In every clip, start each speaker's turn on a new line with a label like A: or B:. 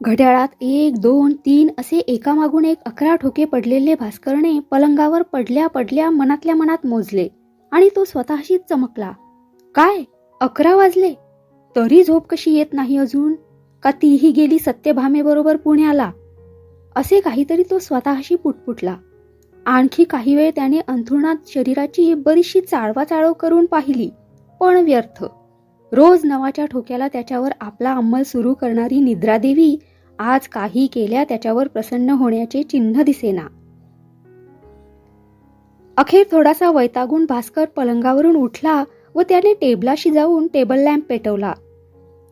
A: घड्याळात एक दोन तीन असे एकामागून एक अकरा ठोके पडलेले भास्करने पलंगावर पडल्या पडल्या मनातल्या मनात मोजले आणि तो स्वतःशीच चमकला. काय? अकरा वाजले? तरी झोप कशी येत नाही अजून? का तीही गेली सत्यभामेबरोबर पुण्याला? असे काहीतरी तो स्वतःशी पुटपुटला. आणखी काही वेळ त्याने अंथरुणात शरीराची बरीचशी चाळवाचाळव करून पाहिली पण व्यर्थ. रोज नवाच्या ठोक्याला त्याच्यावर आपला अंमल सुरू करणारी निद्रादेवी आज काही केल्या त्याच्यावर प्रसन्न होण्याचे चिन्ह दिसेना. अखेर थोडासा वैतागून भास्कर पलंगावरून उठला व त्याने टेबलाशी जाऊन टेबल लॅम्प पेटवला.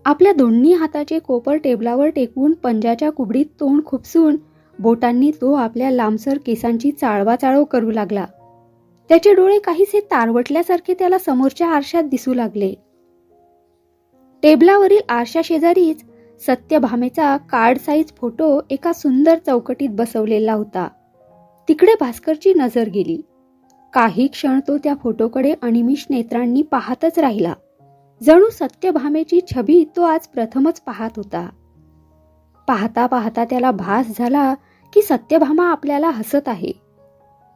A: आपल्या दोन्ही हाताचे कोपर टेबलावर टेकवून पंजाच्या कुबडीत तोंड खुपसून बोटांनी तो आपल्या लांबसर केसांची चाळवाचाळव करू लागला. त्याचे डोळे काहीसे तारवटल्यासारखे त्याला समोरच्या आरशात दिसू लागले. टेबलावरील आरशा शेजारीच सत्यभामेचा कार्ड साईज फोटो एका सुंदर चौकटीत बसवलेला होता. तिकडे भास्करची नजर गेली. काही क्षण तो त्या फोटोकडे अनिमिष नेत्रांनी पाहतच राहिला. जणू सत्यभामेची छबी तो आज प्रथमच पाहत होता. पाहता पाहता त्याला भास झाला की सत्यभामा आपल्याला हसत आहे.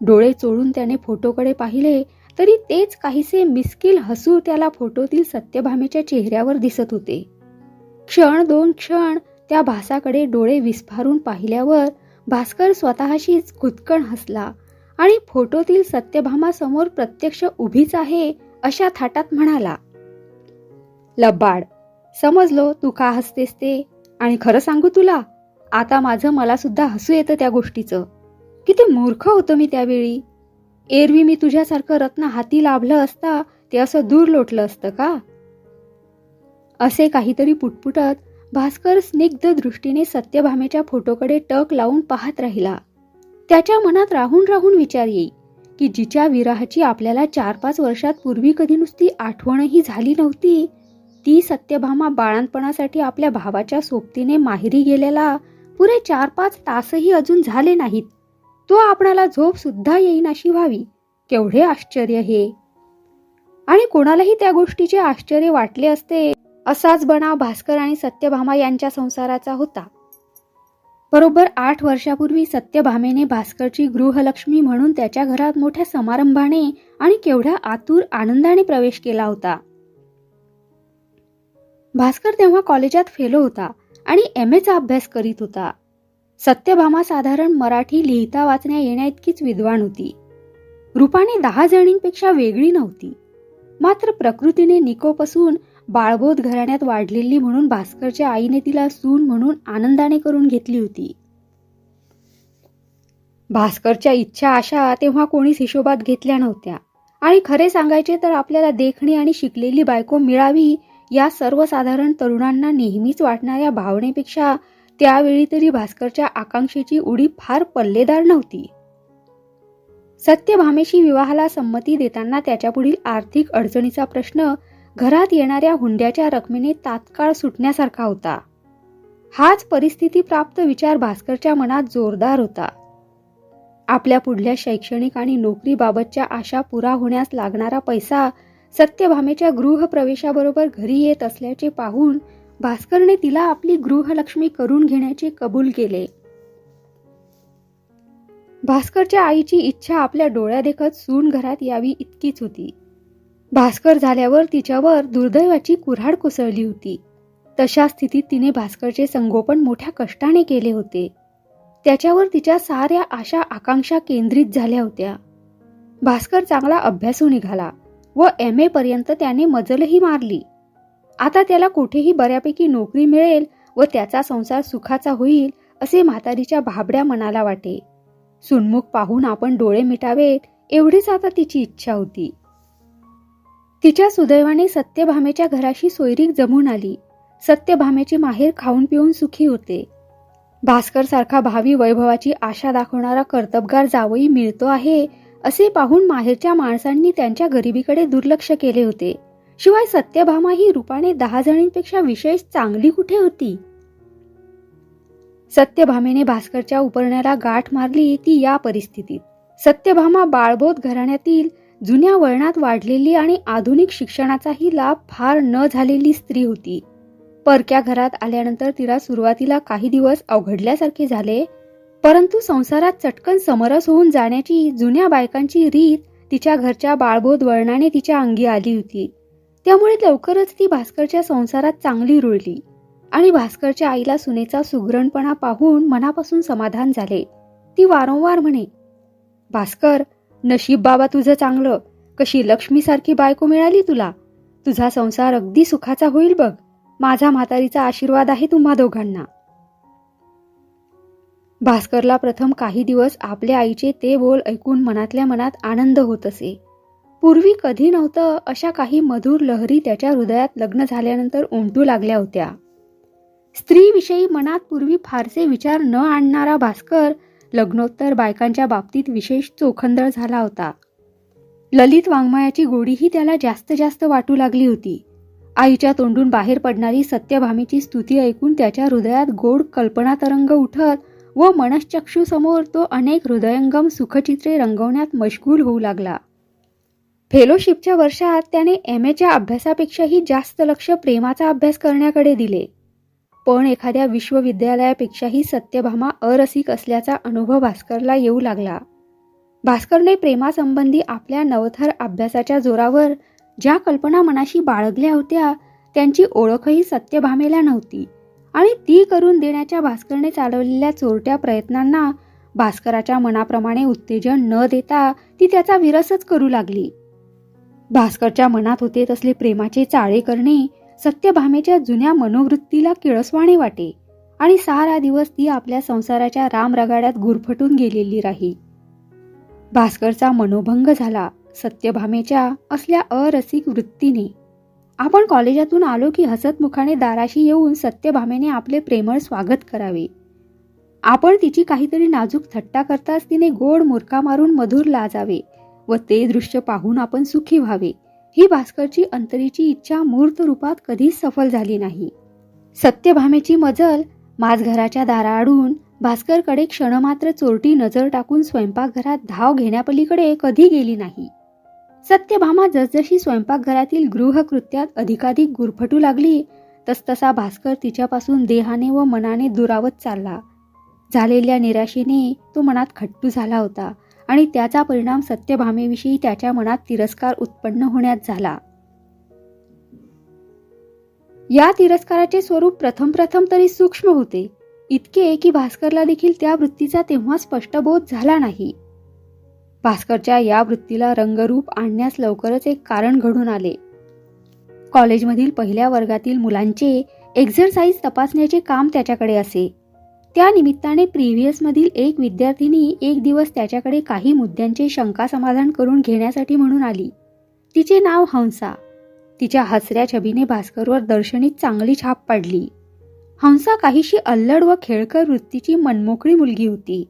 A: डोळे चोळून त्याने फोटोकडे पाहिले तरी तेच काहीसे मिस्किल हसू त्याला फोटोतील सत्यभामेच्या चेहऱ्यावर दिसत होते. क्षण दोन क्षण त्या भासाकडे डोळे विस्फारून पाहिल्यावर भास्कर स्वतःशीच खुदकण हसला आणि फोटोतील सत्यभामा समोर प्रत्यक्ष उभीच आहे अशा थाटात म्हणाला लब्बाड समजलो तू का हसतेस ते आणि खरं सांगू तुला आता माझं मला सुद्धा हसू येतं त्या गोष्टीचं. किती मूर्ख होतो मी त्यावेळी. एरवी मी तुझ्यासारखं रत्न हाती लाभलं असता ते असं दूर लोटलं असतं का? असे काहीतरी पुटपुटत भास्कर स्निग्ध दृष्टीने सत्यभामेच्या फोटोकडे टक लावून पाहत राहिला. त्याच्या मनात राहून राहून विचार येई की जिच्या विराहाची आपल्याला चार पाच वर्षात पूर्वी कधी नुसती आठवणही झाली नव्हती ती सत्यभामा बाळांतपणासाठी आपल्या भावाच्या सोबतीने माहेरी गेलेला पुरे चार पाच तासही अजून झाले नाहीत. तो आपणाला झोप सुद्धा येईन अशी व्हावी केवढे आश्चर्य हे. आणि कोणालाही त्या गोष्टीचे आश्चर्य वाटले असते असाच बनाव भास्कर आणि सत्यभामा यांच्या संसाराचा होता. बरोबर आठ वर्षापूर्वी सत्यभामेने भास्करची गृहलक्ष्मी म्हणून त्याच्या घरात मोठ्या समारंभाने आणि केवढ्या आतुर आनंदाने प्रवेश केला होता. भास्कर तेव्हा कॉलेजात फेलो होता आणि एम एचा अभ्यास करीत होता. सत्यभामा साधारण मराठी लिहिता वाचण्या येण्या इतकीच विद्वान होती. रूपाने दहा जणींपेक्षा वेगळी नव्हती. मात्र प्रकृतीने निकोप असून बाळबोध घराण्यात वाढलेली म्हणून भास्करच्या आईने तिला सून म्हणून आनंदाने करून घेतली होती. भास्करच्या इच्छा आशा तेव्हा कोणीच हिशोबात घेतल्या नव्हत्या. आणि खरे सांगायचे तर आपल्याला देखणी आणि शिकलेली बायको मिळावी या सर्वसाधारण तरुणांना नेहमीच वाटणाऱ्या भावनेपेक्षा त्यावेळी तरी भास्करच्या आकांक्षेची उडी फार पल्लेदार नव्हती. सत्यभामेशी विवाहाला संमती देताना त्याच्यापुढील आर्थिक अडचणीचा प्रश्न घरात येणाऱ्या हुंड्याच्या रकमेने तात्काळ सुटण्यासारखा होता. हाच परिस्थिती प्राप्त विचार भास्करच्या मनात जोरदार होता. आपल्या पुढल्या शैक्षणिक आणि नोकरीबाबतच्या आशा पुरा होण्यास लागणारा पैसा सत्यभामेच्या गृहप्रवेशाबरोबर घरी येत असल्याचे पाहून भास्करने तिला आपली गृहलक्ष्मी करून घेण्याचे कबूल केले. भास्करच्या आईची इच्छा आपल्या डोळ्यादेखत सून घरात यावी इतकीच होती. भास्कर झाल्यावर तिच्यावर दुर्दैवाची कुऱ्हाड कोसळली होती. तशा स्थितीत तिने भास्करचे संगोपन मोठ्या कष्टाने केले होते. त्याच्यावर तिच्या साऱ्या आशा आकांक्षा केंद्रित झाल्या होत्या. भास्कर चांगला अभ्यासू निघाला व एम ए पर्यंत त्याने मजलही मारली. आता त्याला कुठेही बऱ्यापैकी नोकरी मिळेल व त्याचा संसार सुखाचा होईल असे म्हातारीच्या भाबड्या मनाला वाटे. सुनमुख पाहून आपण डोळे मिटावेत एवढीच आता तिची इच्छा होती. तिच्या सुदैवाने सत्यभामेच्या घराशी सोयरीक जमून आली. सत्यभामेची माहेर खाऊन पिऊन सुखी होते. भास्कर सारखा भावी वैभवाची आशा दाखवणारा कर्तबगार जावई मिळतो आहे असे पाहून माहेरच्या माणसांनी त्यांच्या गरिबीकडे दुर्लक्ष केले होते. शिवाय सत्यभामा ही रूपाने दहा जणींपेक्षा विशेष चांगली कुठे होती? सत्यभामेने भास्करच्या उपरण्याला गाठ मारली ती या परिस्थितीत. सत्यभामा बाळबोध घराण्यातील जुन्या वळणात वाढलेली आणि आधुनिक शिक्षणाचाही लाभ फार न झालेली स्त्री होती. परक्या घरात आल्यानंतर तिला सुरुवातीला काही दिवस अवघडल्यासारखे झाले परंतु संसारात चटकन समरस होऊन जाण्याची जुन्या बायकांची रीत तिच्या घरच्या बाळबोध वळणाने तिच्या अंगी आली होती. त्यामुळे लवकरच ती भास्करच्या संसारात चांगली रुळली आणि भास्करच्या आईला सुनेचा सुगरणपणा पाहून मनापासून समाधान झाले. ती वारंवार म्हणे भास्कर नशीब बाबा तुझं चांगलं. कशी लक्ष्मीसारखी बायको मिळाली तुला. तुझा संसार अगदी सुखाचा होईल बघ. माझा म्हातारीचा आशीर्वाद आहे तुम्हा दोघांना. भास्करला प्रथम काही दिवस आपल्या आईचे ते बोल ऐकून मनातल्या मनात आनंद होत असे. पूर्वी कधी नव्हतं अशा काही मधुर लहरी त्याच्या हृदयात लग्न झाल्यानंतर उमटू लागल्या होत्या. स्त्रीविषयी मनात पूर्वी फारसे विचार न आणणारा भास्कर लग्नोत्तर बायकांच्या बाबतीत विशेष चोखंदळ झाला होता. ललित वाङ्मयाची गोडीही त्याला जास्त जास्त वाटू लागली होती. आईच्या तोंडून बाहेर पडणारी सत्यभामीची स्तुती ऐकून त्याच्या हृदयात गोड कल्पना तरंग उठत व मनश्चक्षूसमोर तो अनेक हृदयंगम सुखचित्रे रंगवण्यात मशगूल होऊ लागला. फेलोशिपच्या वर्षात त्याने एम एच्या अभ्यासापेक्षाही जास्त लक्ष प्रेमाचा अभ्यास करण्याकडे दिले. पण एखाद्या विश्वविद्यालयापेक्षाही सत्यभामा अरसिक असल्याचा अनुभव भास्करला येऊ लागला. भास्करने प्रेमासंबंधी आपल्या नवथर अभ्यासाच्या जोरावर ज्या कल्पना मनाशी बाळगल्या होत्या त्यांची ओळखही सत्यभामेला नव्हती आणि ती करून देण्याच्या भास्करने चालवलेल्या चोरट्या प्रयत्नांना भास्कराच्या मनाप्रमाणे उत्तेजन न देता ती त्याचा विरसच करू लागली. भास्करच्या मनात होते तसले प्रेमाचे चाळे करणे सत्यभामेच्या जुन्या मनोवृत्तीला किळसवाणे वाटे आणि सारा दिवस ती आपल्या संसाराच्या रामरगाड्यात गुरफटून गेलेली राही. भास्करचा मनोभंग झाला सत्यभामेच्या असल्या अरसिक वृत्तीने. आपण कॉलेजातून आलो की हसतमुखाने दाराशी येऊन सत्यभामेने आपले प्रेमळ स्वागत करावे. आपण तिची काहीतरी नाजूक थट्टा करताच तिने गोड मुरका मारून मधुर लाजावे व ते दृश्य पाहून आपण सुखी व्हावे. ही भास्करची अंतरीची इच्छा मूर्त रूपात कधीच सफल झाली नाही. सत्यभामेची मजल माझघराच्या दाराआडून भास्करकडे क्षणमात्र चोरटी नजर टाकून स्वयंपाकघरात धाव घेण्यापलीकडे कधी गेली नाही. सत्यभामा जसजशी स्वयंपाकघरातील गृहकृत्यात अधिकाधिक गुरफटू लागली तसतसा भास्कर तिच्यापासून देहाने व मनाने दुरावत चालला. झालेल्या निराशेने तो मनात खट्टू झाला होता. आणि त्याचा परिणाम सत्यभामेविषयी त्याच्या मनात तिरस्कार उत्पन्न होण्यात झाला. या तिरस्काराचे स्वरूप प्रथम प्रथम तरी सूक्ष्म होते. इतके की भास्करला देखील त्या वृत्तीचा तेव्हा स्पष्ट बोध झाला नाही. भास्करच्या या वृत्तीला रंगरूप आणण्यास लवकरच एक कारण घडून आले. कॉलेजमधील पहिल्या वर्गातील मुलांचे एक्झरसाइज तपासण्याचे काम त्याच्याकडे असे. त्या निमित्ताने प्रिव्हियसमधील एक विद्यार्थिनी एक दिवस त्याच्याकडे काही मुद्द्यांचे शंका समाधान करून घेण्यासाठी म्हणून आली. तिचे नाव हंसा. तिच्या हसऱ्या छबीने भास्करवर दर्शनीत चांगली छाप पाडली. हंसा काहीशी अल्लड व खेळकर वृत्तीची मनमोकळी मुलगी होती.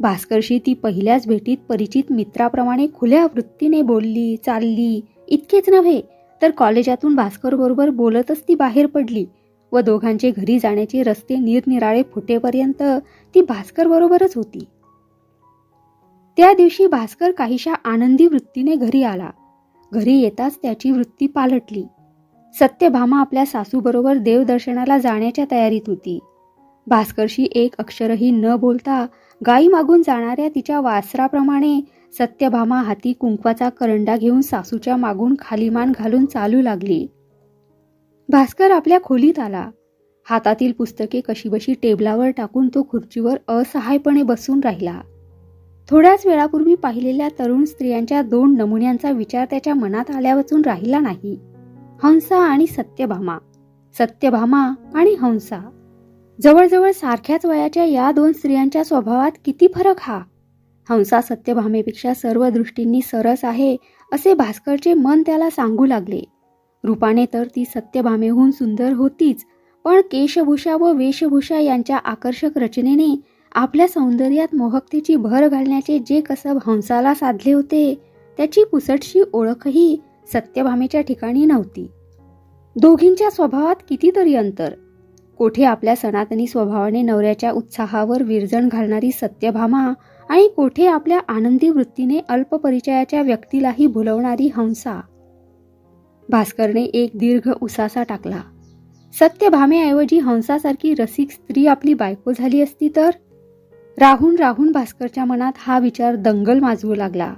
A: भास्करशी ती पहिल्याच भेटीत परिचित मित्राप्रमाणे खुल्या वृत्तीने बोलली चालली इतकेच नव्हे तर कॉलेजातून भास्कर बरोबर बोलतच ती बाहेर पडली. व दोघांचे घरी जाण्याचे रस्ते निरनिराळे फुटेपर्यंत ती भास्कर बरोबरच होती. त्या दिवशी भास्कर काहीशा आनंदी वृत्तीने घरी आला. घरी येताच त्याची वृत्ती पालटली. सत्यभामा आपल्या सासूबरोबर देवदर्शनाला जाण्याच्या तयारीत होती. भास्करशी एक अक्षरही न बोलता गाई मागून जाणाऱ्या तिच्या वासराप्रमाणे सत्यभामा हाती कुंकवाचा करंडा घेऊन सासूच्या मागून खालीमान घालून चालू लागली. भास्कर आपल्या खोलीत आला. हातातील पुस्तके कशीबशी टेबलावर टाकून तो खुर्चीवर असहायपणे बसून राहिला. थोड्याच वेळापूर्वी पाहिलेल्या तरुण स्त्रियांच्या दोन नमुन्यांचा विचार त्याच्या मनात आल्यावाचून राहिला नाही. हंसा आणि सत्यभामा. सत्यभामा आणि हंसा. जवळजवळ सारख्याच वयाच्या या दोन स्त्रियांच्या स्वभावात किती फरक हा? हंसा सत्यभामेपेक्षा सर्व दृष्टींनी सरस आहे असे भास्करचे मन त्याला सांगू लागले. रूपाने तर ती सत्यभामेहून सुंदर होतीच पण केशभूषा व वेशभूषा यांच्या आकर्षक रचनेने आपल्या सौंदर्यात मोहकतेची भर घालण्याचे जे कसब हंसाला साधले होते त्याची पुसटशी ओळखही सत्यभामेच्या ठिकाणी नव्हती. दोघींच्या स्वभावात कितीतरी अंतर. कोठे आपल्या सनातनी स्वभावाने नवऱ्याच्या उत्साहावर विरजण घालणारी सत्यभामा आणि कोठे आपल्या आनंदी वृत्तीने अल्पपरिचयाच्या व्यक्तीलाही भुलवणारी हंसा. भास्करने एक दीर्घ उसासा टाकला. सत्यभामेऐवजी हंसासारखी रसिक स्त्री आपली बायको झाली असती तर? राहून राहून भास्करच्या मनात हा विचार दंगल माजवू लागला.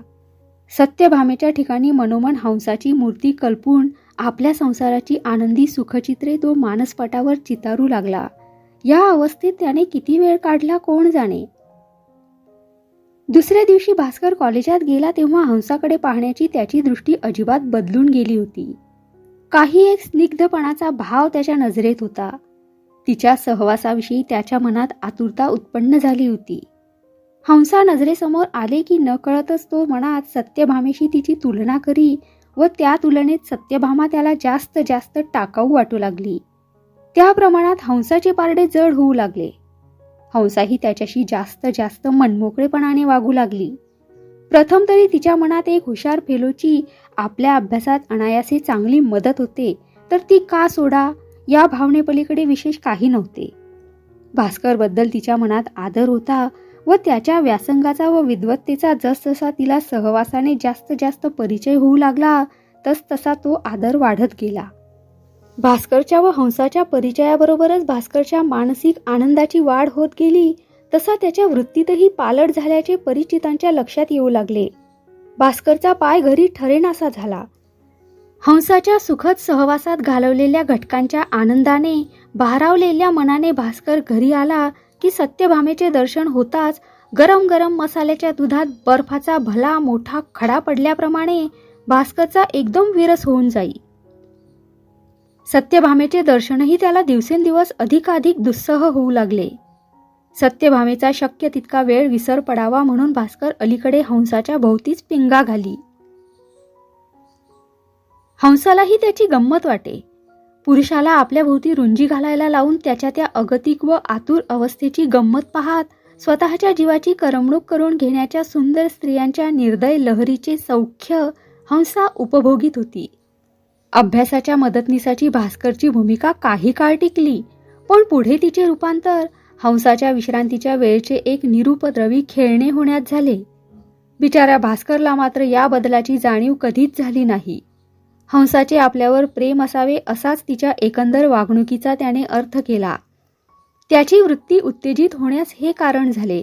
A: सत्यभामेच्या ठिकाणी मनोमन हंसाची मूर्ती कल्पून आपल्या संसाराची आनंदी सुखचित्रे तो मानसपटावर चितारू लागला. या अवस्थेत त्याने किती वेळ काढला कोण जाणे? दुसऱ्या दिवशी भास्कर कॉलेजात गेला तेव्हा हंसाकडे पाहण्याची त्याची दृष्टी अजिबात बदलून गेली होती. काही एक स्निग्धपणाचा भाव त्याच्या नजरेत होता. तिच्या सहवासाविषयी त्याच्या मनात आतुरता उत्पन्न झाली होती. हंसा नजरेसमोर आले की न कळतच तो मनात सत्यभामेशी तिची तुलना करी व त्या तुलनेत सत्यभामा त्याला जास्त जास्त टाकाऊ वाटू लागली. त्या प्रमाणात हंसाचे पारडे जड होऊ लागले. हंसाही त्याच्याशी जास्त जास्त मनमोकळेपणाने वागू लागली. प्रथम तरी तिच्या मनात एक हुशार फेलोची आपल्या अभ्यासात अनायासे चांगली मदत होते तर ती का सोडा या भावनेपलीकडे विशेष काही नव्हते. भास्करबद्दल तिच्या मनात आदर होता व त्याच्या व्यासंगाचा व विद्वत्तेचा जसजसा तिला सहवासाने जास्त जास्त परिचय होऊ लागला तस तसा तो आदर वाढत गेला. भास्करच्या व हंसाच्या परिचयाबरोबरच भास्करच्या मानसिक आनंदाची वाढ होत गेली तसा त्याच्या वृत्तीतही पालट झाल्याचे परिचितांच्या लक्षात येऊ लागले. भास्करचा पाय घरी ठरेनासा झाला. हंसाच्या सुखद सहवासात घालवलेल्या घटकांच्या आनंदाने भारावलेल्या मनाने भास्कर घरी आला की सत्यभामेचे दर्शन होताच गरम गरम मसाल्याच्या दुधात बर्फाचा भला मोठा खडा पडल्याप्रमाणे भास्करचा एकदम विरस होऊन जाई. सत्यभामेचे दर्शनही त्याला दिवसेंदिवस अधिकाधिक दुस्सह होऊ लागले. सत्यभामेचा शक्य तितका वेळ विसर पडावा म्हणून भास्कर अलीकडे हंसाच्या भोवतीच पिंगा घाली. हंसालाही त्याची गंमत वाटे. पुरुषाला आपल्या भोवती रुंजी घालायला लावून त्याच्या त्या अगतिक व आतुर अवस्थेची गंमत पाहत स्वतःच्या जीवाची करमणूक करून घेण्याच्या सुंदर स्त्रियांच्या निर्दय लहरीचे सौख्य हंसा उपभोगीत होती. अभ्यासाच्या मदतनीसाची भास्करची भूमिका काही काळ टिकली पण पुढे तिचे रूपांतर हंसाच्या विश्रांतीच्या वेळचे एक निरुपद्रवी खेळणे होण्यात झाले. बिचाऱ्या भास्करला मात्र या बदलाची जाणीव कधीच झाली नाही. हंसाचे आपल्यावर प्रेम असावे असाच तिच्या एकंदर वागणुकीचा त्याने अर्थ केला. त्याची वृत्ती उत्तेजित होण्यास हे कारण झाले.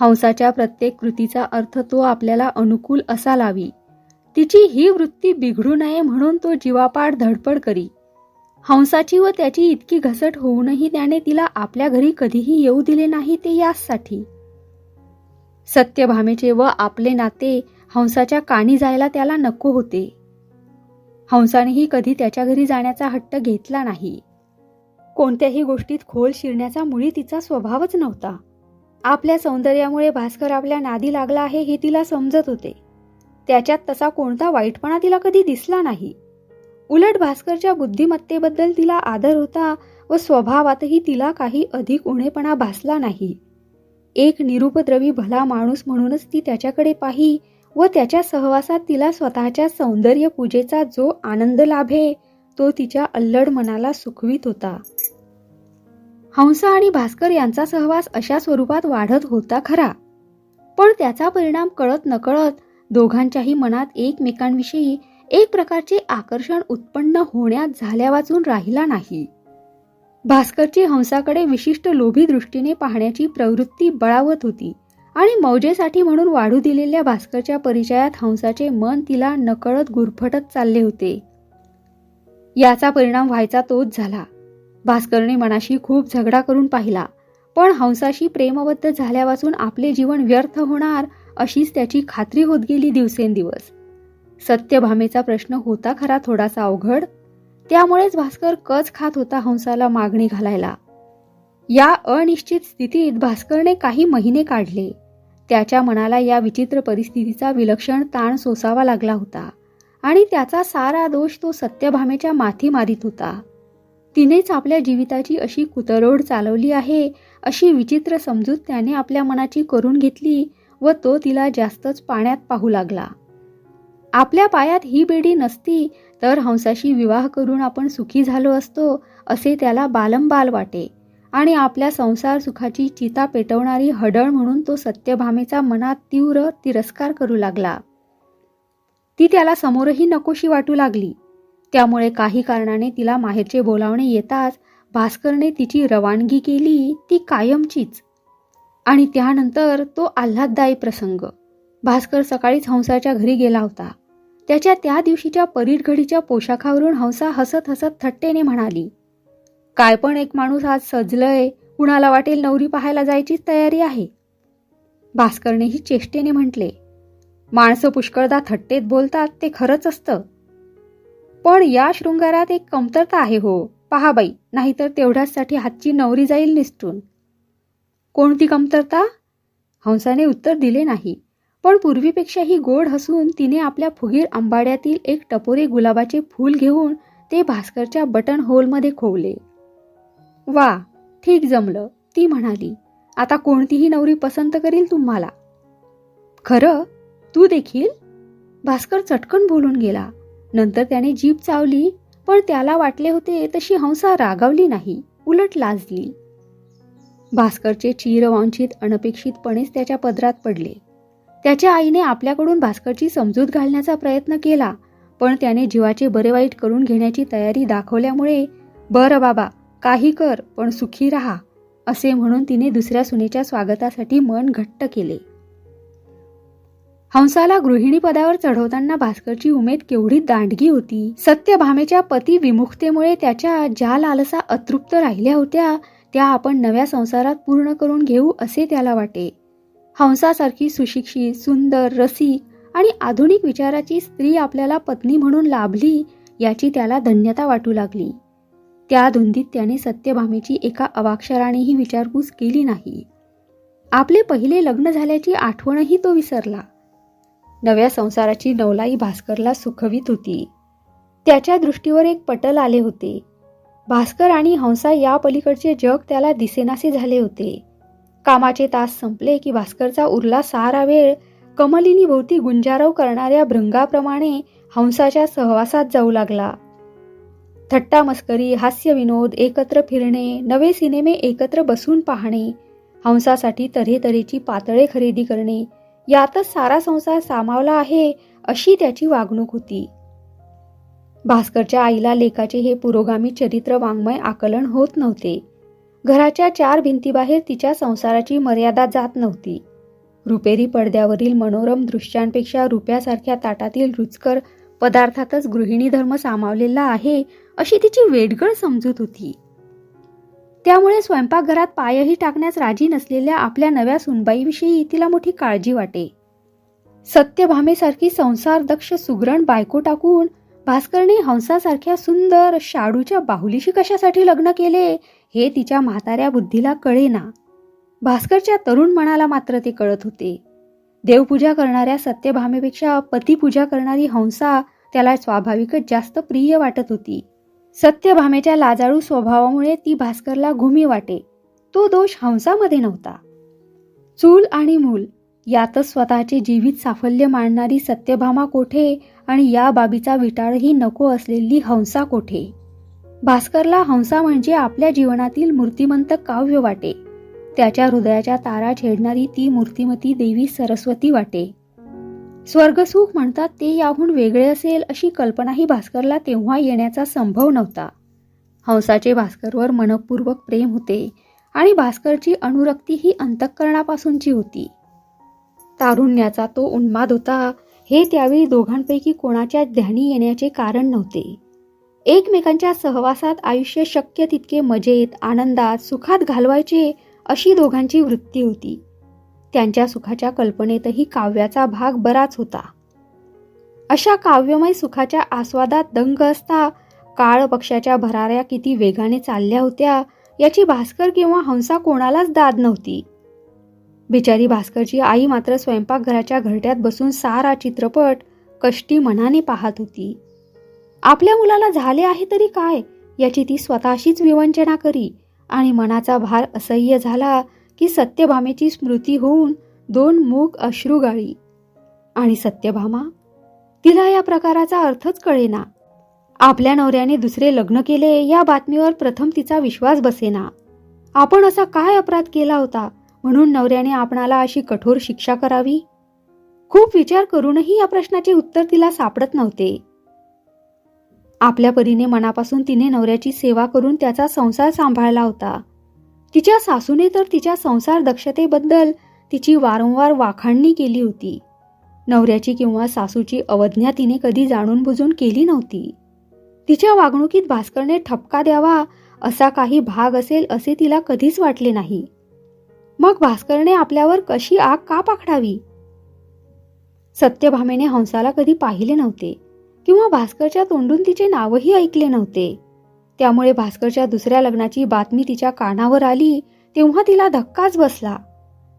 A: हंसाच्या प्रत्येक कृतीचा अर्थ तो आपल्याला अनुकूल असा लावी तिची ही वृत्ती बिघडू नये म्हणून तो जीवापाड धडपड करी. हंसाची व त्याची इतकी घसट होऊनही त्याने तिला आपल्या घरी कधीही येऊ दिले नाही ते याचसाठी. सत्यभामेचे व आपले नाते हंसाच्या कानी जायला त्याला नको होते. हंसानेही कधी त्याच्या घरी जाण्याचा हट्ट घेतला नाही. कोणत्याही गोष्टीत खोल शिरण्याचा मुळी तिचा स्वभावच नव्हता. आपल्या सौंदर्यामुळे भास्कर आपल्या नादी लागला आहे हे तिला समजत होते. त्याच्यात तसा कोणता वाईटपणा तिला कधी दिसला नाही. उलट भास्करच्या बुद्धिमत्तेबद्दल तिला आदर होता व स्वभावातही तिला काही अधिक उणेपणा भासला नाही. एक निरुपद्रवी भला माणूस म्हणूनच ती त्याच्याकडे पाही व त्याच्या सहवासात तिला स्वतःच्या सौंदर्य पूजेचा जो आनंद लाभे तो तिच्या अल्लड मनाला सुखवीत होता. हंसा आणि भास्कर यांचा सहवास अशा स्वरूपात वाढत होता खरा. पण त्याचा परिणाम कळत नकळत दोघांच्याही मनात एकमेकांविषयी एक प्रकारचे आकर्षण उत्पन्न होण्यात झाल्या वाचून राहिला नाही. भास्करची हंसाकडे विशिष्ट लोभी दृष्टीने पाहण्याची प्रवृत्ती बळावत होती आणि मौजेसाठी म्हणून वाढू दिलेल्या भास्करच्या परिचयात हंसाचे मन तिला नकळत गुरफटत चालले होते. याचा परिणाम व्हायचा तोच झाला. भास्करने मनाशी खूप झगडा करून पाहिला पण हंसाशी प्रेमबद्ध झाल्यापासून आपले जीवन व्यर्थ होणार अशीच त्याची खात्री होत गेली दिवसेंदिवस. सत्यभामेचा प्रश्न होता खरा थोडासा अवघड त्यामुळेच भास्कर कच खात होता हंसाला मागणी घालायला. या अनिश्चित स्थितीत भास्करने काही महिने काढले. त्याच्या मनाला या विचित्र परिस्थितीचा विलक्षण ताण सोसावा लागला होता आणि त्याचा सारा दोष तो सत्यभामेच्या माथी मारित होता. तिनेच आपल्या जीविताची अशी कुतरोड चालवली आहे अशी विचित्र समजूत त्याने आपल्या मनाची करून घेतली व तो तिला जास्तच पाण्यात पाहू लागला. आपल्या पायात ही बेडी नसती तर हंसाशी विवाह करून आपण सुखी झालो असतो असे त्याला बालंबाल वाटे. आणि आपल्या संसार सुखाची चिता पेटवणारी हडळ म्हणून तो सत्यभामेचा मनात तीव्र तिरस्कार करू लागला. ती त्याला समोरही नकोशी वाटू लागली. त्यामुळे काही कारणाने तिला माहेरचे बोलावणे येताच भास्करने तिची रवानगी केली ती कायमचीच. आणि त्यानंतर तो आल्हाददायी प्रसंग. भास्कर सकाळीच हंसाच्या घरी गेला होता. त्याच्या त्या दिवशीच्या परीडघडीच्या पोशाखावरून हंसा हसत हसत थट्टेने म्हणाली काय पण एक माणूस आज सजलंय कुणाला वाटेल नवरी पाहायला जायचीच तयारी आहे. भास्करनेही चेष्टेने म्हटले माणसं पुष्कळदा थट्टेत बोलतात ते खरंच असतं. पण या शृंगारात एक कमतरता आहे हो. पहा बाई नाहीतर तेवढ्याचसाठी हातची नवरी जाईल निसटून. कोणती कमतरता? हंसाने उत्तर दिले नाही. पण पूर्वीपेक्षाही गोड हसून तिने आपल्या फुगीर आंबाड्यातील एक टपोरे गुलाबाचे फूल घेऊन ते भास्करच्या बटन होलमध्ये खोवले. वा ठीक जमलं ती म्हणाली. आता कोणतीही नवरी पसंत करील तुम्हाला. खरं? तू देखील? भास्कर चटकन बोलून गेला. नंतर त्याने जीभ चावली पण त्याला वाटले होते तशी हंसा रागावली नाही उलट लाजली. भास्करचे चिरवांछित अनपेक्षितपणेच त्याच्या पदरात पडले. त्याच्या आईने आपल्याकडून भास्करची समजूत घालण्याचा प्रयत्न केला पण त्याने जीवाचे बरे वाईट करून घेण्याची तयारी दाखवल्यामुळे बरं बाबा काही कर पण सुखी राहा असे म्हणून तिने दुसऱ्या सुनेच्या स्वागतासाठी मन घट्ट केले. हंसाला गृहिणी पदावर चढवताना भास्करची उमेद केवढी दांडगी होती. सत्यभामेच्या पती विमुखतेमुळे त्याच्या ज्या लालसा अतृप्त राहिल्या होत्या त्या आपण नव्या संसारात पूर्ण करून घेऊ असे त्याला वाटे. हंसासारखी सुशिक्षित सुंदर रसिक आणि आधुनिक विचाराची स्त्री आपल्याला पत्नी म्हणून लाभली याची त्याला धन्यता वाटू लागली. त्या धुंदीत त्याने सत्यभामेची एका अवाक्षरानेही विचारपूस केली नाही. आपले पहिले लग्न झाल्याची आठवणही तो विसरला. नव्या संसाराची नवलाई भास्करला सुखवीत होती. त्याच्या दृष्टीवर एक पटल आले होते. भास्कर आणि हंसा या पलीकडचे जग त्याला दिसेनासे झाले होते. कामाचे तास संपले की भास्करचा उरला सारा वेळ कमलिनी भोवती गुंजारव करणाऱ्या भृंगाप्रमाणे हंसाच्या सहवासात जाऊ लागला. थट्टा मस्करी हास्य विनोद एकत्र फिरणे नवे सिनेमे एकत्र बसून पाहणे हंसासाठी तऱ्हेतऱ्हेची पातळे खरेदी करणे यातच सारा संसार सामावला आहे अशी त्याची वागणूक होती. भास्करच्या आईला लेखाचे हे पुरोगामी चरित्र वाङ्मय आकलन होत नव्हते. घराच्या चार भिंतीबाहेर तिच्या संसाराची मर्यादा जात नव्हती. रुपेरी पडद्यावरील मनोरम दृश्यांपेक्षा रुपयासारख्या ताटातील रुचकर पदार्थातच गृहिणी धर्म सामावलेला आहे अशी तिची वेडगळ समजूत होती. त्यामुळे स्वयंपाकघरात पायही टाकण्यास राजी नसलेल्या आपल्या नव्या सुनबाईविषयी तिला मोठी काळजी वाटे. सत्यभामेसारखी संसार दक्ष सुगरण बायको टाकून भास्करने हंसासारख्या सुंदर शाडूच्या बाहुलीशी कशासाठी लग्न केले हे तिच्या म्हाताऱ्या बुद्धीला कळेना. भास्करच्या तरुण मनाला मात्र ते कळत होते. देवपूजा करणाऱ्या सत्यभामेपेक्षा पतीपूजा करणारी हंसा त्याला स्वाभाविकच जास्त प्रिय वाटत होती. सत्यभामेच्या लाजाळू स्वभावामुळे ती भास्करला घुमी वाटे. तो दोष हंसामध्ये नव्हता. चूल आणि मूल यातच स्वतःचे जीवित साफल्य मांडणारी सत्यभामा कोठे आणि या बाबीचा विटाळही नको असलेली हंसा कोठे? भास्करला हंसा म्हणजे आपल्या जीवनातील मूर्तिमंत काव्य वाटे. त्याच्या हृदयाच्या तारा छेडणारी ती मूर्तिमती देवी सरस्वती वाटे. स्वर्गसुख म्हणतात ते याहून वेगळे असेल अशी कल्पनाही भास्करला तेव्हा येण्याचा संभव नव्हता. हंसाचे भास्करवर मनपूर्वक प्रेम होते आणि भास्करची अनुरक्ती ही अंतःकरणापासूनची होती. तारुण्याचा तो उन्माद होता. हे त्यावेळी दोघांपैकी कोणाच्या ध्यानी येण्याचे कारण नव्हते. एकमेकांच्या सहवासात आयुष्य शक्य तितके मजेत आनंदात सुखात घालवायचे अशी दोघांची वृत्ती होती. त्यांच्या सुखाच्या कल्पनेतही काव्याचा भाग बराच होता. अशा काव्यमय सुखाच्या आस्वादात दंग असता काळ पक्षाच्या भराऱ्या किती वेगाने चालल्या होत्या याची भास्कर किंवा हंसा कोणालाच दाद नव्हती. बिचारी भास्करची आई मात्र स्वयंपाकघराच्या घरट्यात बसून सारा चित्रपट कष्टी मनाने पाहत होती. आपल्या मुलाला झाले आहे तरी काय? याची ती स्वतःशीच विवंचना करी. आणि मनाचा भार असह्य झाला की सत्यभामेची स्मृती होऊन दोन मूग अश्रू गाळी. आणि सत्यभामा? तिला या प्रकाराचा अर्थच कळेना. आपल्या नवऱ्याने दुसरे लग्न केले या बातमीवर प्रथम तिचा विश्वास बसेना. आपण असा काय अपराध केला होता? म्हणून नवऱ्याने आपणाला अशी कठोर शिक्षा करावी? खूप विचार करूनही या प्रश्नाचे उत्तर तिला सापडत नव्हते. आपल्या परीने मनापासून तिने नवऱ्याची सेवा करून त्याचा संसार सांभाळला होता. तिच्या सासूने तर तिच्या संसार दक्षतेबद्दल तिची वारंवार वाखाणणी केली होती. नवऱ्याची किंवा सासूची अवज्ञा तिने कधी जाणून बुजून केली नव्हती. तिच्या वागणुकीत भास्करने ठपका द्यावा असा काही भाग असेल असे तिला कधीच वाटले नाही. मग भास्करने आपल्यावर कशी आग का पाखडावी? सत्यभामेने हंसाला कधी पाहिले नव्हते किंवा भास्करच्या तोंडून तिचे नावही ऐकले नव्हते. त्यामुळे भास्करच्या दुसऱ्या लग्नाची बातमी तिच्या कानावर आली तेव्हा तिला धक्काच बसला.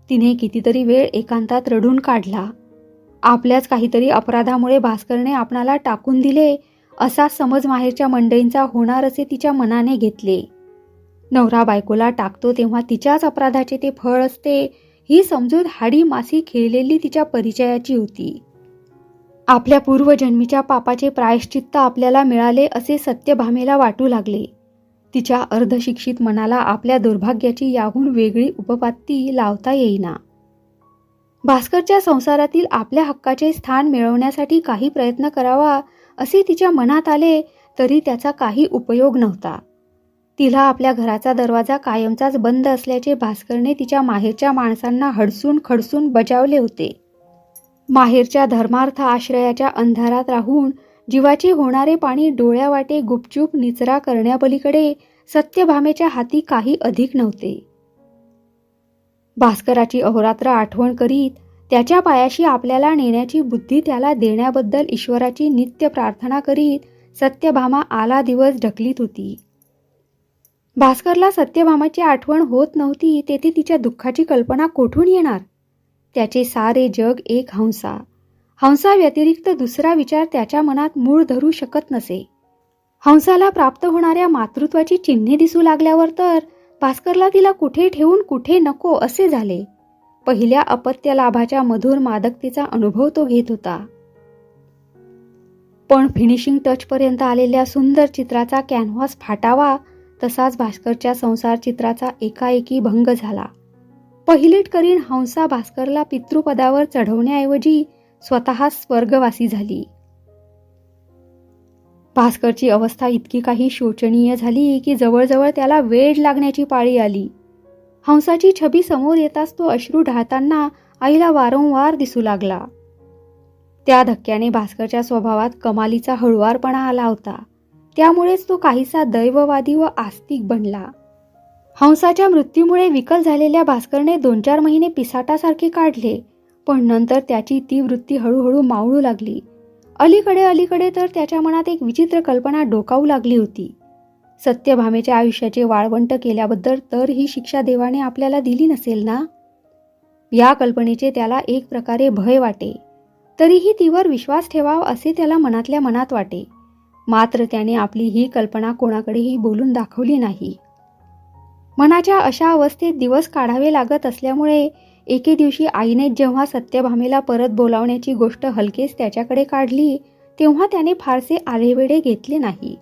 A: तिने कितीतरी वेळ एकांतात रडून काढला. आपल्याच काहीतरी अपराधामुळे भास्करने आपणाला टाकून दिले असा समज माहेरच्या मंडळींचा होणार असे तिच्या मनाने घेतले. नवरा बायकोला टाकतो तेव्हा तिच्याच अपराधाचे ते फळ असते ही समजूत हाडी मासी खेळलेली तिच्या परिचयाची होती. आपल्या पूर्वजन्मीच्या पापाचे प्रायश्चित्त आपल्याला मिळाले असे सत्यभामेला वाटू लागले. तिच्या अर्धशिक्षित मनाला आपल्या दुर्भाग्याची याहून वेगळी उपपात्ती लावता येईना. भास्करच्या संसारातील आपल्या हक्काचे स्थान मिळवण्यासाठी काही प्रयत्न करावा असे तिच्या मनात आले तरी त्याचा काही उपयोग नव्हता. तिला आपल्या घराचा दरवाजा कायमचाच बंद असल्याचे भास्करने तिच्या माहेरच्या माणसांना हडसून खडसून बजावले होते. माहेरच्या धर्मार्थ आश्रयाच्या अंधारात राहून जीवाचे होणारे पाणी डोळ्यावाटे गुपचूप निचरा करण्यापलीकडे सत्यभामेच्या हाती काही अधिक नव्हते. भास्कराची अहोरात्र आठवण करीत त्याच्या पायाशी आपल्याला नेण्याची बुद्धी त्याला देण्याबद्दल ईश्वराची नित्य प्रार्थना करीत सत्यभामा आला दिवस ढकलीत होती. भास्करला सत्यभामाची आठवण होत नव्हती तेथे तिच्या दुःखाची कल्पना कोठून येणार? त्याचे सारे जग एक हंसा. हंसा व्यतिरिक्त दुसरा विचार त्याच्या मनात मूळ धरू शकत नसे. हंसाला प्राप्त होणाऱ्या मातृत्वाची चिन्हे दिसू लागल्यावर तर भास्करला तिला कुठे ठेवून कुठे नको असे झाले. पहिल्या अपत्य लाभाच्या मधुर मादकतेचा अनुभव तो घेत होता. पण फिनिशिंग टचपर्यंत आलेल्या सुंदर चित्राचा कॅनव्हास फाटावा तसाच भास्करच्या संसार चित्राचा एकाएकी भंग झाला. पहिलेटकरीण हंसा भास्करला पितृपदावर चढवण्याऐवजी स्वतः स्वर्गवासी झाली. भास्करची अवस्था इतकी काही शोचनीय झाली की जवळजवळ त्याला वेळ लागण्याची पाळी आली. हंसाची छबी समोर येताच तो अश्रू ढाळताना आईला वारंवार दिसू लागला. त्या धक्क्याने भास्करच्या स्वभावात कमालीचा हळुवारपणा आला होता. त्यामुळेच तो काहीसा दैववादी व आस्तिक बनला. हंसाच्या मृत्यूमुळे विकल झालेल्या भास्करने दोन चार महिने पिसाटासारखे काढले पण नंतर त्याची ती वृत्ती हळूहळू मावळू लागली. अलीकडे अलीकडे तर त्याच्या मनात एक विचित्र कल्पना डोकावू लागली होती. सत्यभामेच्या आयुष्याचे वाळवंट केल्याबद्दल तर ही शिक्षा देवाने आपल्याला दिली नसेल ना? या कल्पनेचे त्याला एक प्रकारे भय वाटे. तरीही तीवर विश्वास ठेवावा असे त्याला मनातल्या मनात वाटे. मात्र त्याने आपली ही कल्पना कोणाकडेही बोलून दाखवली नाही. मनाच्या अशा अवस्थेत दिवस काढावे लागत असल्यामुळे एके दिवशी आईने जेव्हा सत्यभामेला परत बोलावण्याची गोष्ट हलकेच त्याच्याकडे काढली तेव्हा त्याने फारसे आलेवेडे घेतले नाही.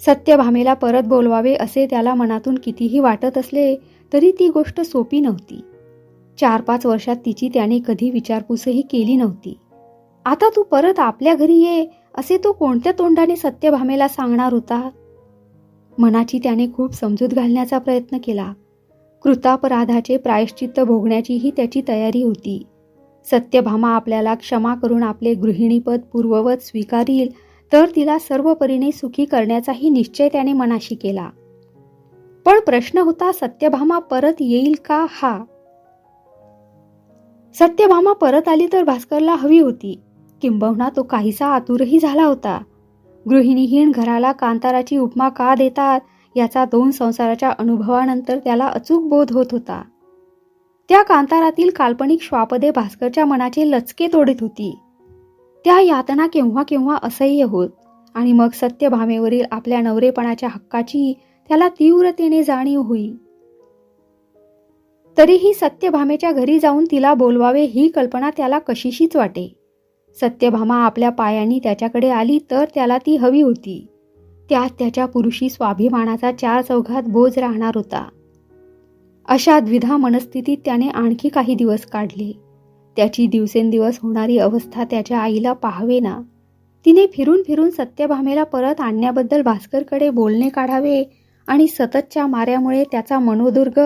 A: सत्यभामेला परत बोलवावे असे त्याला मनातून कितीही वाटत असले तरी ती गोष्ट सोपी नव्हती. चार पाच वर्षात तिची त्याने कधी विचारपूसही केली नव्हती. आता तू परत आपल्या घरी ये असे तो कोणत्या तोंडाने सत्यभामेला सांगणार होता? मनाची त्याने खूप समजूत घालण्याचा प्रयत्न केला. कृतापराधाचे प्रायश्चित्त भोगण्याचीही त्याची तयारी होती. सत्यभामा आपल्याला क्षमा करून आपले गृहिणीपद पूर्ववत स्वीकारील तर तिला सर्व परीने सुखी करण्याचाही निश्चय त्याने मनाशी केला. पण प्रश्न होता सत्यभामा परत येईल का? हा. सत्यभामा परत आली तर भास्करला हवी होती. किंबहुना तो काहीसा आतुरही झाला होता. गृहिणीहीन घराला कांताराची उपमा का देतात याचा दोन संसाराच्या अनुभवानंतर त्याला अचूक बोध होत होता. त्या कांतारातील काल्पनिक श्वापदे भास्करच्या मनाचे लचके तोडत होती. त्या यातना केव्हा केव्हा असह्य होत आणि मग सत्यभामेवरील आपल्या नवरेपणाच्या हक्काची त्याला तीव्रतेने जाणीव होई. तरीही सत्यभामेच्या घरी जाऊन तिला बोलवावे ही कल्पना त्याला कशीशीच वाटे. सत्यभामा आपल्या पायांनी त्याच्याकडे आली तर त्याला ती हवी होती. त्यात त्याच्या पुरुषी स्वाभिमानाचा चार चौघात बोज राहणार होता. अशा द्विधा मनस्थितीत त्याने आणखी काही दिवस काढले. त्याची दिवसेंदिवस होणारी अवस्था त्याच्या आईला पाहावे ना तिने फिरून फिरून सत्यभामेला परत आणण्याबद्दल भास्करकडे बोलणे काढावे आणि सततच्या माऱ्यामुळे त्याचा मनोदुर्ग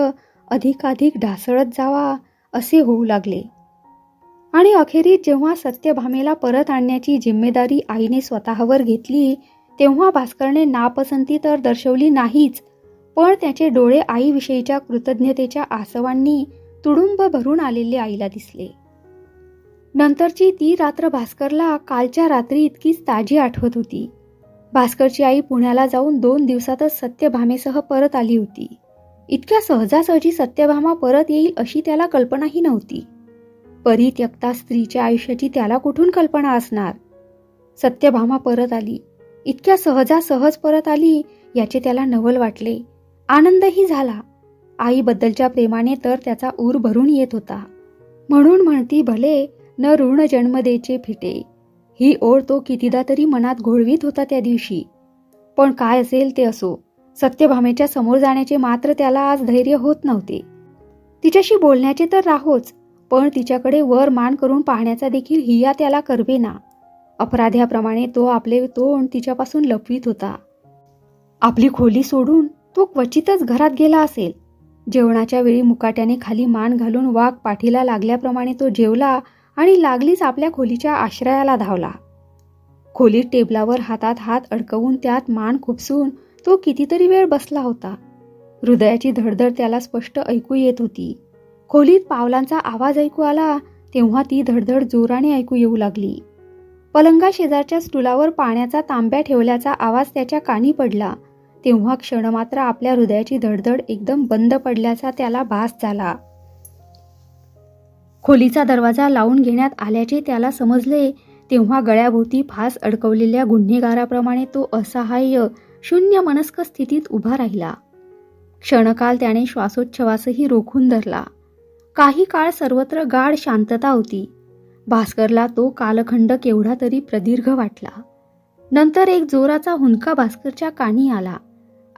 A: अधिकाधिक ढासळत जावा असे होऊ लागले. आणि अखेरीत जेव्हा सत्यभामेला परत आणण्याची जिम्मेदारी आईने स्वतःवर घेतली तेव्हा भास्करने नापसंती तर दर्शवली नाहीच पण त्याचे डोळे आईविषयीच्या कृतज्ञतेच्या आसवांनी तुडुंब भरून आलेले आईला दिसले. नंतरची ती रात्र भास्करला कालच्या रात्री इतकीच ताजी आठवत होती. भास्करची आई पुण्याला जाऊन दोन दिवसातच सत्यभामेसह परत आली होती. इतक्या सहजासहजी सत्यभामा परत येईल अशी त्याला कल्पनाही नव्हती. परित्यक्ता स्त्रीच्या आयुष्याची त्याला कुठून कल्पना असणार? सत्यभामा परत आली. इतक्या सहजासहज परत आली याचे त्याला नवल वाटले. आनंदही झाला. आईबद्दलच्या प्रेमाने तर त्याचा ऊर भरून येत होता. म्हणून म्हणती भले न ऋण जन्मदेचे फिटे. ही ओढ तो कितीदा तरी मनात घोळवीत होता त्या दिवशी. पण काय असेल ते असो. सत्यभामेच्या समोर जाण्याचे मात्र त्याला आज धैर्य होत नव्हते. तिच्याशी बोलण्याचे तर राहोच. पण तिच्याकडे वर मान करून पाहण्याचा देखील हिया त्याला करवेना अपराध्याप्रमाणे तो आपले तोंड तिच्यापासून लपवीत होता. आपली खोली सोडून तो क्वचितच घरात गेला असेल. जेवणाच्या वेळी मुकाट्याने खाली मान घालून वाघ पाठीला लागल्याप्रमाणे तो जेवला आणि लागलीच आपल्या खोलीच्या आश्रयाला धावला. खोलीत टेबलावर हातात हात अडकवून त्यात मान खुपसून तो कितीतरी वेळ बसला होता. हृदयाची धडधड त्याला स्पष्ट ऐकू येत होती. खोलीत पावलांचा आवाज ऐकू आला तेव्हा ती धडधड जोराने ऐकू येऊ लागली. पलंगा शेजारच्या स्टुलावर पाण्याचा तांब्या ठेवल्याचा आवाज त्याच्या कानी पडला. तेव्हा क्षणमात्र आपल्या हृदयाची धडधड एकदम बंद पडल्याचा त्याला भास झाला. खोलीचा दरवाजा लावून घेण्यात आल्याचे त्याला समजले तेव्हा गळ्याभोवती फास अडकवलेल्या गुन्हेगाराप्रमाणे तो असहाय्य शून्य मनस्क स्थितीत उभा राहिला. क्षणकाल त्याने श्वासोच्छवासही रोखून धरला. काही काळ सर्वत्र गाढ शांतता होती. भास्करला तो कालखंड केवढा तरी प्रदीर्घ वाटला. नंतर एक जोराचा हुंका भास्करच्या कानी आला.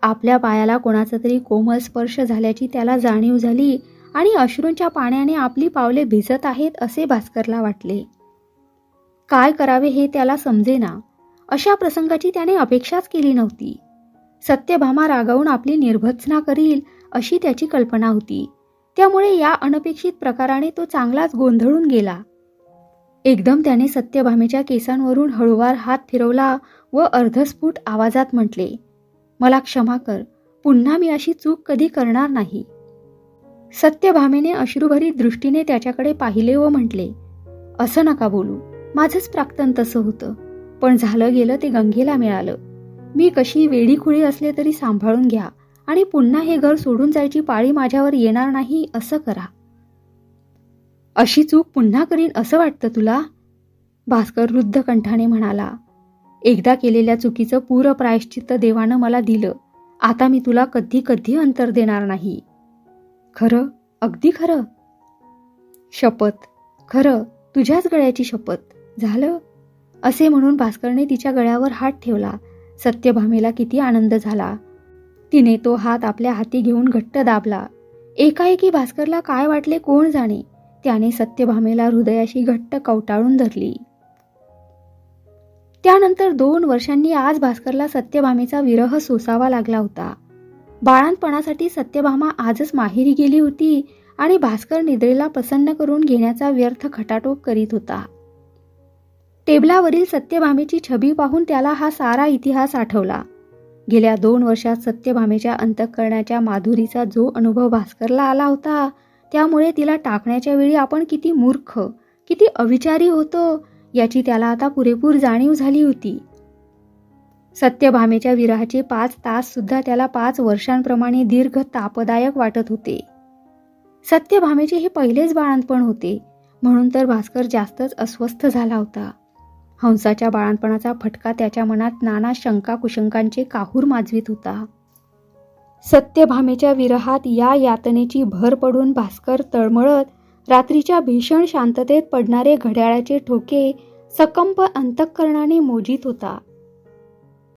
A: आपल्या पायाला कोणाचा तरी कोमल स्पर्श झाल्याची त्याला जाणीव झाली आणि अश्रूंच्या पाण्याने आपली पावले भिजत आहेत असे भास्करला वाटले. काय करावे हे त्याला समजेना. अशा प्रसंगाची त्याने अपेक्षाच केली नव्हती. सत्यभामा रागावून आपली निर्भत्सना करील अशी त्याची कल्पना होती. त्यामुळे या अनपेक्षित प्रकाराने तो चांगलाच गोंधळून गेला. एकदम त्याने सत्यभामेच्या केसांवरून हळूवार हात फिरवला व अर्धस्फुट आवाजात म्हटले मला क्षमा कर पुन्हा मी अशी चूक कधी करणार नाही. सत्यभामेने अश्रुभरीत दृष्टीने त्याच्याकडे पाहिले व म्हटले असं नका बोलू माझंच प्राक्तन तसं होतं पण झालं गेलं ते गंगेला मिळालं. मी कशी वेडीखुळी असले तरी सांभाळून घ्या आणि पुन्हा हे घर सोडून जायची पाळी माझ्यावर येणार नाही असं करा. अशी चूक पुन्हा करीन असं वाटतं तुला? भास्कर वृद्ध कंठाने म्हणाला. एकदा केलेल्या चुकीचं पूर प्रायश्चित्त देवानं मला दिलं. आता मी तुला कधी कधी अंतर देणार नाही. खरं? अगदी खरं? शपथ. खरं? तुझ्याच गळ्याची शपथ. झालं? असे म्हणून भास्करने तिच्या गळ्यावर हात ठेवला. सत्यभामेला किती आनंद झाला. तिने तो हात आपल्या हाती घेऊन घट्ट दाबला. एकाएकी भास्करला काय वाटले कोण जाणे? त्याने सत्यभामेला हृदयाशी घट्ट कवटाळून धरली. त्यानंतर दोन वर्षांनी आज भास्करला सत्यभामेचा विरह सोसावा लागला होता. बाळांपणासाठी सत्यभामा आजच माहेरी गेली होती आणि भास्कर निद्रेला प्रसन्न करून घेण्याचा व्यर्थ खटाटोप करीत होता. टेबलावरील सत्यभामेची छबी पाहून त्याला हा सारा इतिहास आठवला. गेल्या दोन वर्षात सत्यभामेच्या अंतःकरणाच्या माधुरीचा जो अनुभव भास्करला आला होता त्यामुळे तिला टाकण्याच्या वेळी आपण किती मूर्ख किती अविचारी होतो याची त्याला आता पुरेपूर जाणीव झाली होती. सत्यभामेच्या विरहाचे पाच तास सुद्धा त्याला पाच वर्षांप्रमाणे दीर्घ तापदायक वाटत होते. सत्यभामेचे हे पहिलेच बाळंतपण होते म्हणून तर भास्कर जास्तच अस्वस्थ झाला होता. हंसाच्या बाळणपणाचा फटका त्याच्या मनात नाना शंका कुशंकांचे काहूर माजवीत होता. सत्यभामेच्या विरहात या यातनेची भर पडून भास्कर तळमळत रात्रीच्या भीषण शांततेत पडणारे घड्याळाचे ठोके सकंप अंतःकरणाने मोजीत होता.